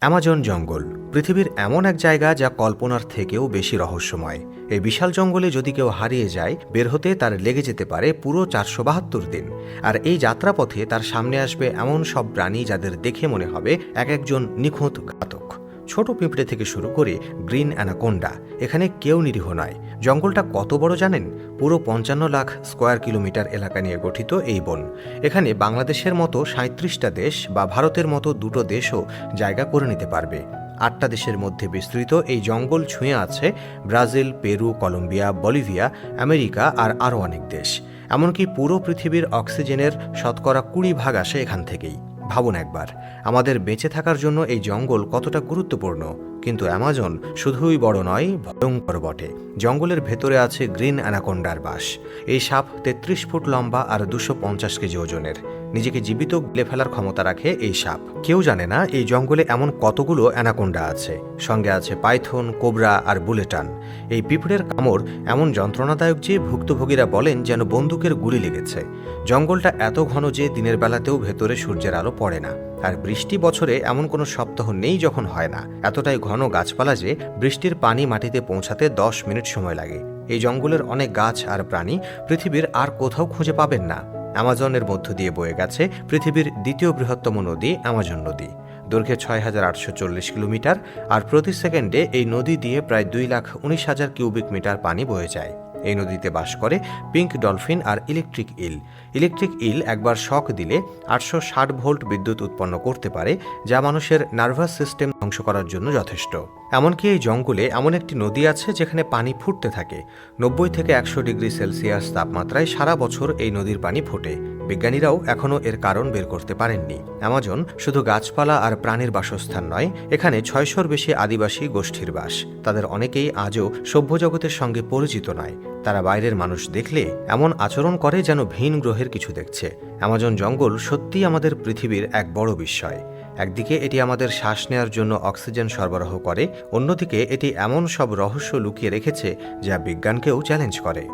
Amazon জঙ্গল, পৃথিবীর এমন এক জায়গা যা কল্পনার থেকেও বেশি রহস্যময়। এই বিশাল জঙ্গলে যদি কেউ হারিয়ে যায়, বের হতে তার লেগে যেতে পারে পুরো চারশো বাহাত্তর দিন। আর এই যাত্রাপথে তার সামনে আসবে এমন সব প্রাণী যাদের দেখে মনে হবে এক একজন নিখুঁত ঘাতক। ছোট পিঁপড়ে থেকে শুরু করে গ্রিন অ্যানাকোন্ডা, এখানে কেউ নিরীহ নয়। জঙ্গলটা কত বড় জানেন? পুরো পঞ্চান্ন লাখ স্কোয়ার কিলোমিটার এলাকা নিয়ে গঠিত এই বন। এখানে বাংলাদেশের মতো সাঁত্রিশটা দেশ বা ভারতের মতো দুটো দেশও জায়গা করে নিতে পারবে। আটটা দেশের মধ্যে বিস্তৃত এই জঙ্গল ছুঁয়ে আছে Brazil, Peru, Colombia, Bolivia, America আর আরও অনেক দেশ। এমনকি পুরো পৃথিবীর অক্সিজেনের শতকরা কুড়ি ভাগ আসে এখান থেকেই। ভাবুন একবার। আমাদের বেঁচে থাকার জন্য এই জঙ্গল কতটা গুরুত্বপূর্ণ? কিন্তু অ্যামাজন শুধুই বড় নয়, ভয়ঙ্কর বটে। জঙ্গলের ভেতরে আছে গ্রিন অ্যানাকোন্ডার বাস এই সাপ তেত্রিশ ফুট লম্বা আর দুশো পঞ্চাশ কেজি ওজনের। নিজেকে জীবিত গলে ফেলার ক্ষমতা রাখে এই সাপ। কেউ জানে না এই জঙ্গলে এমন কতগুলো অ্যানাকোন্ডা আছে। সঙ্গে আছে পাইথন, কোবরা আর বুলেটান। এই পিঁপড়ের কামড় এমন যন্ত্রণাদায়ক যে ভুক্তভোগীরা বলেন যেন বন্দুকের গুলি লেগেছে। জঙ্গলটা এত ঘন যে দিনের বেলাতেও ভেতরে সূর্যের আলো পড়ে না। আর বৃষ্টি বছরে এমন কোনো সপ্তাহ নেই যখন হয় না। এতটাই ঘন গাছপালা যে বৃষ্টির পানি মাটিতে পৌঁছাতে দশ মিনিট সময় লাগে। এই জঙ্গলের অনেক গাছ আর প্রাণী পৃথিবীর আর কোথাও খুঁজে পাবেন না। অ্যামাজনের মধ্য দিয়ে বয়ে গেছে পৃথিবীর দ্বিতীয় বৃহত্তম নদী অ্যামাজন নদী। দৈর্ঘ্যে ছয় হাজার আটশো চল্লিশ কিলোমিটার আর প্রতি সেকেন্ডে এই নদী দিয়ে প্রায় দুই লাখ উনিশ হাজার কিউবিক মিটার পানি বয়ে যায়। এই নদীতে বাস করে পিঙ্ক ডলফিন আর ইলেকট্রিক ইল। ইলেকট্রিক ইল একবার শক দিলে আটশো ষাট ভোল্ট বিদ্যুৎ উৎপন্ন করতে পারে, যা মানুষের নার্ভাস সিস্টেম ধ্বংস করার জন্য যথেষ্ট। এমনকি এই জঙ্গলে এমন একটি নদী আছে যেখানে পানি ফুটতে থাকে। নব্বই থেকে একশো ডিগ্রি সেলসিয়াস তাপমাত্রায় সারা বছর এই নদীর পানি ফোটে। বিজ্ঞানীরাও এখনও এর কারণ বের করতে পারেননি। অ্যামাজন শুধু গাছপালা আর প্রাণীর বাসস্থান নয়, এখানে ছয়শোর বেশি আদিবাসী গোষ্ঠীর বাস। তাদের অনেকেই আজও সভ্য জগতের সঙ্গে পরিচিত নয়। তারা বাইরের মানুষ দেখলে এমন আচরণ করে যেন ভিন গ্রহের কিছু দেখছে। অ্যামাজন জঙ্গল সত্যিই আমাদের পৃথিবীর এক বড় বিস্ময়। একদিকে এটি আমাদের শ্বাস নেওয়ার জন্য অক্সিজেন সরবরাহ করে, অন্যদিকে এটি এমন সব রহস্য লুকিয়ে রেখেছে যা বিজ্ঞানকেও চ্যালেঞ্জ করে।